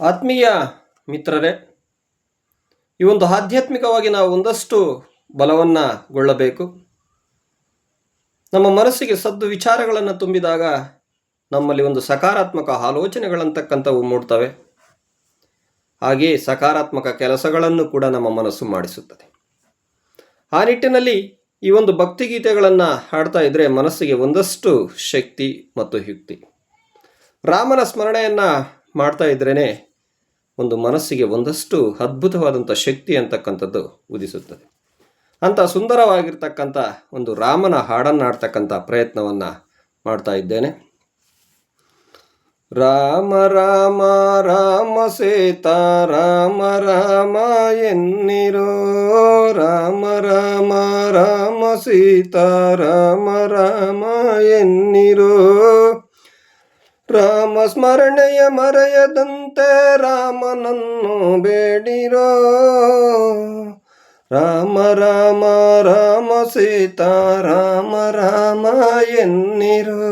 ಆತ್ಮೀಯ ಮಿತ್ರರೇ, ಈ ಒಂದು ಆಧ್ಯಾತ್ಮಿಕವಾಗಿ ನಾವು ಒಂದಷ್ಟು ಬಲವನ್ನು ಗೊಳ್ಳಬೇಕು ನಮ್ಮ ಮನಸ್ಸಿಗೆ ಸದ್ದು ವಿಚಾರಗಳನ್ನು ತುಂಬಿದಾಗ ನಮ್ಮಲ್ಲಿ ಒಂದು ಸಕಾರಾತ್ಮಕ ಆಲೋಚನೆಗಳಂತಕ್ಕಂಥವು ಮೂಡ್ತವೆ. ಹಾಗೆಯೇ ಸಕಾರಾತ್ಮಕ ಕೆಲಸಗಳನ್ನು ಕೂಡ ನಮ್ಮ ಮನಸ್ಸು ಮಾಡಿಸುತ್ತದೆ. ಆ ನಿಟ್ಟಿನಲ್ಲಿ ಈ ಒಂದು ಭಕ್ತಿಗೀತೆಗಳನ್ನು ಹಾಡ್ತಾ ಇದ್ದರೆ ಮನಸ್ಸಿಗೆ ಒಂದಷ್ಟು ಶಕ್ತಿ ಮತ್ತು ಯುಕ್ತಿ. ರಾಮನ ಸ್ಮರಣೆಯನ್ನು ಮಾಡ್ತಾ ಇದ್ರೇ ಒಂದು ಮನಸ್ಸಿಗೆ ಒಂದಷ್ಟು ಅದ್ಭುತವಾದಂಥ ಶಕ್ತಿ ಅಂತಕ್ಕಂಥದ್ದು ಉದಿಸುತ್ತದೆ. ಅಂಥ ಸುಂದರವಾಗಿರ್ತಕ್ಕಂಥ ಒಂದು ರಾಮನ ಹಾಡನ್ನು ಆಡ್ತಕ್ಕಂಥ ಪ್ರಯತ್ನವನ್ನು ಮಾಡ್ತಾ ಇದ್ದೇನೆ. ರಾಮ ರಾಮ ರಾಮ ಸೇತ, ರಾಮ ರಾಮ ಎನ್ನಿರೋ, ರಾಮ ರಾಮ ರಾಮ ಸೀತಾ, ರಾಮ ರಾಮ ಎನ್ನಿರೋ. ಸ್ಮರಣೆಯ ಮರೆಯದಂತೆ ರಾಮನನ್ನು ಬೇಡಿರೋ ರಾಮ ರಾಮ ರಾಮ, ಸೀತಾ, ರಾಮ ರಾಮ ಎನ್ನಿರೋ.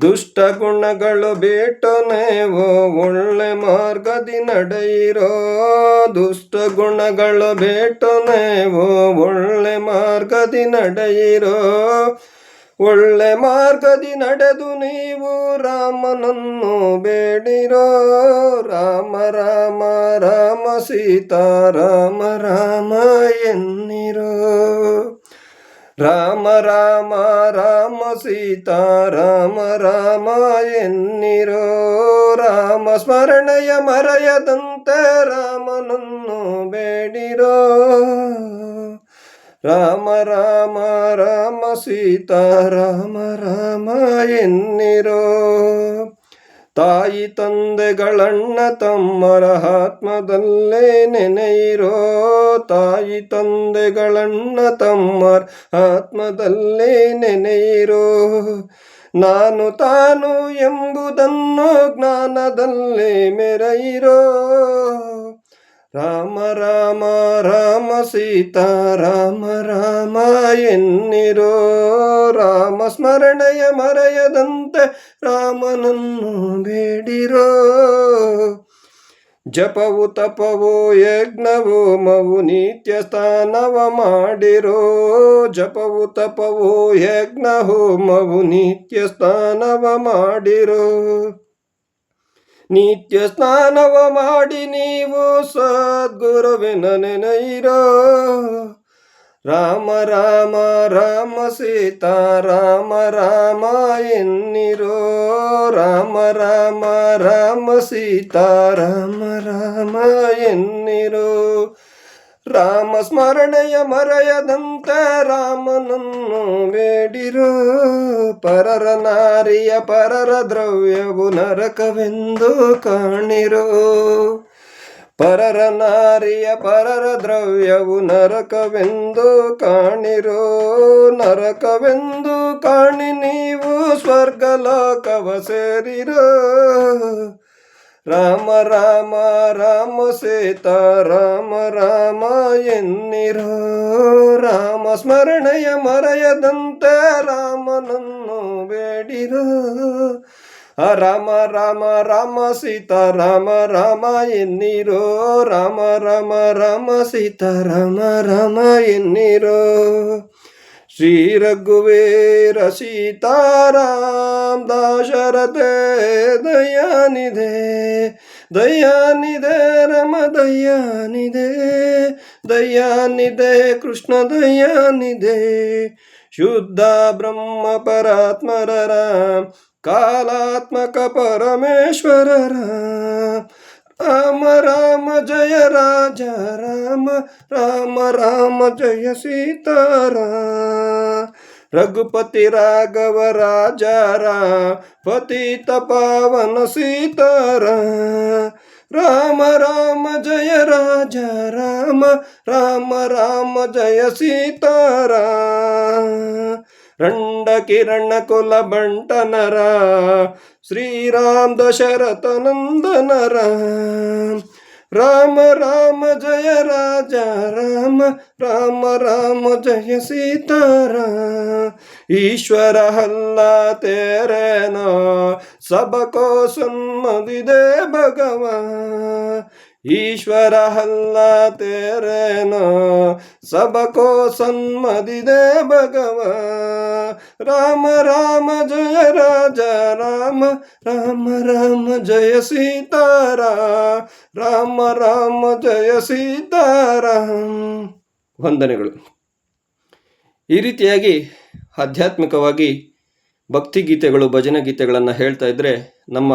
ದುಷ್ಟ ಗುಣಗಳು ಬಿಟ್ಟು ನೀವು, ಒಳ್ಳೆ ಮಾರ್ಗದಿ ನಡೆಯಿರೋ. ದುಷ್ಟ ಗುಣಗಳು ಬಿಟ್ಟು ನೀವು, ಒಳ್ಳೆ ಮಾರ್ಗದಿ ನಡೆಯಿರೋ. ಒಳ್ಳೆ ಮಾರ್ಗದಿ ನಡೆದು ನೀವು ರಾಮನನ್ನು ಬೇಡಿರೋ ರಾಮ ರಾಮ ರಾಮ, ಸೀತಾ, ರಾಮ ರಾಮ ಎನ್ನಿರೋ. ರಾಮ ರಾಮ ರಾಮ, ಸೀತಾ, ರಾಮ ರಾಮ ಎನ್ನಿರೋ. ರಾಮ ಸ್ಮರಣೆಯ ಮರೆಯದಂತೆ ರಾಮನನ್ನು ಬೇಡಿರೋ. ರಾಮ ರಾಮ ರಾಮ ಸೀತಾ ರಾಮ ರಾಮ ಎನ್ನಿರೋ. ತಾಯಿ ತಂದೆಗಳಣ್ಣ ತಮ್ಮರ ಆತ್ಮದಲ್ಲೇ ನೆನೆಯಿರೋ. ತಾಯಿ ತಂದೆಗಳಣ್ಣ ತಮ್ಮರ ಆತ್ಮದಲ್ಲೇ ನೆನೆಯಿರೋ. ನಾನು ತಾನು ಎಂಬುದನ್ನು ಜ್ಞಾನದಲ್ಲೇ ಮೆರೆಯಿರೋ. ರಾಮ ರಾಮ ರಾಮ ಸೀತಾ ರಾಮ ರಾಮ ಎನ್ನಿರೋ ರಾಮ ಸ್ಮರಣೆಯ ಮರೆಯದಂತೆ ರಾಮನನ್ನು ಬೇಡಿರೋ. ಜಪವು ತಪವು ಯಜ್ಞವು ಮವು ನಿತ್ಯ ಸ್ಥಾನವ ಮಾಡಿರೋ. ಜಪವು ತಪವು ಯಜ್ಞ ಹೋಮವು ನಿತ್ಯ ಸ್ಥಾನವ ಮಾಡಿರೋ. ನಿತ್ಯ ಸ್ನಾನವ ಮಾಡಿ ನೀವು ಸದ್ಗುರುವಿನ ನೆನೆಯಿರೋ. ರಾಮ ರಾಮ ರಾಮ, ಸೀತಾ, ರಾಮ ರಾಮ ಎನ್ನಿರೋ. ರಾಮ ರಾಮ ರಾಮ, ಸೀತಾ, ರಾಮ ರಾಮ ಎನ್ನಿರೋ. ರಾಮ ಸ್ಮರಣೆಯ ಮರೆಯದಂತೆ ರಾಮನನ್ನು ಬೇಡಿರು ಪರರ ನಾರಿಯ ಪರರ ದ್ರವ್ಯವು ನರಕವೆಂದು ಕಾಣಿರು. ಪರರ ನಾರಿಯ ಪರರ ದ್ರವ್ಯವು ನರಕವೆಂದು ಕಾಣಿರೋ. ನರಕವೆಂದು ಕಾಣಿ ನೀವು ಸ್ವರ್ಗಲೋಕವ ಸೇರಿರೋ. ರಾಮ ರಾಮ ರಾಮ ಸೀತಾ ರಾಮ ರಾಮ ಎನ್ನಿರೋ ರಾಮ ಸ್ಮರಣೆಯ ಮರೆಯದಂತೆ ರಾಮನನ್ನು ಬೇಡಿರೋ ಆ ರಾಮ ರಾಮ ರಾಮ ಸೀತಾ ರಾಮ ರಾಮ ಎನ್ನಿರೋ ರಾಮ ರಾಮ ರಾಮ ಸೀತಾ ರಾಮ ರಾಮ ಎನ್ನಿರೋ श्री रघुवीर सीताराम दशरथे दयानिधे दयानिधे रम दयानिधे दयानिधे कृष्ण दया निधे। शुद्ध ब्रह्म परात्मर राम, कालात्मक परमेश्वर राम ರಾಮ ರಾಮ ಜಯ ರಾಜ ರಾಮ ರಾಮ ರಾಮ ಜಯ ಸೀತಾರ ರಘುಪತಿ ರಾಘವ ರಾಜಾರ ಪತಿತ ಪಾವನ ಸೀತಾರ ರಾಮ ರಾಮ ಜಯ ರಾಜ ರಾಮ ರಾಮ ರಾಮ ಜಯ ಸೀತಾರ ರಂಡ ಕಿರಣ ಕುಲ ಬಂಟನರ, ಶ್ರೀರಾಮ್ ದಶರಥ ನಂದನರ ರಾಮ ರಾಮ ಜಯ ರಾಜ, ರಾಮ ರಾಮ ರಾಮ ಜಯ ಸೀತಾರ ಈಶ್ವರ ಹಲ್ಲ ತೇರೇನ, ಸಬಕೋ ಸನ್ಮದಿದೆ ಭಗವಾ. ईश्वर हल्ला तेरे नो सबको सन्मति दे भगवान राम राम जय राजा राम राम राम जय सीताराम ರಾಮ ರಾಮ ಜಯ ಸೀತಾರಾಮ್ ವಂದನೆಗಳು ಈ ರೀತಿಯಾಗಿ ಆಧ್ಯಾತ್ಮಿಕವಾಗಿ ಭಕ್ತಿಗೀತೆಗಳು ಭಜನೆ ಗೀತೆಗಳನ್ನು ಹೇಳ್ತಾ ಇದ್ದರೆ ನಮ್ಮ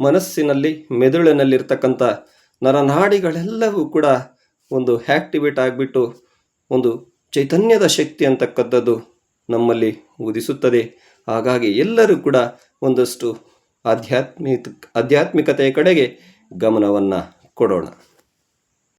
ಮನಸ್ಸಿನಲ್ಲಿ ಮೆದುಳಿನಲ್ಲಿರ್ತಕ್ಕಂಥ ನರನಾಡಿಗಳೆಲ್ಲವೂ ಕೂಡ ಒಂದು ಆ್ಯಕ್ಟಿವೇಟ್ ಆಗಿಬಿಟ್ಟು ಒಂದು ಚೈತನ್ಯದ ಶಕ್ತಿ ಅಂತಕ್ಕಂಥದ್ದು ನಮ್ಮಲ್ಲಿ ಉದಿಸುತ್ತದೆ. ಹಾಗಾಗಿ ಎಲ್ಲರೂ ಕೂಡ ಒಂದಷ್ಟು ಆಧ್ಯಾತ್ಮಿಕ, ಆಧ್ಯಾತ್ಮಿಕತೆಯ ಕಡೆಗೆ ಗಮನವನ್ನು ಕೊಡೋಣ.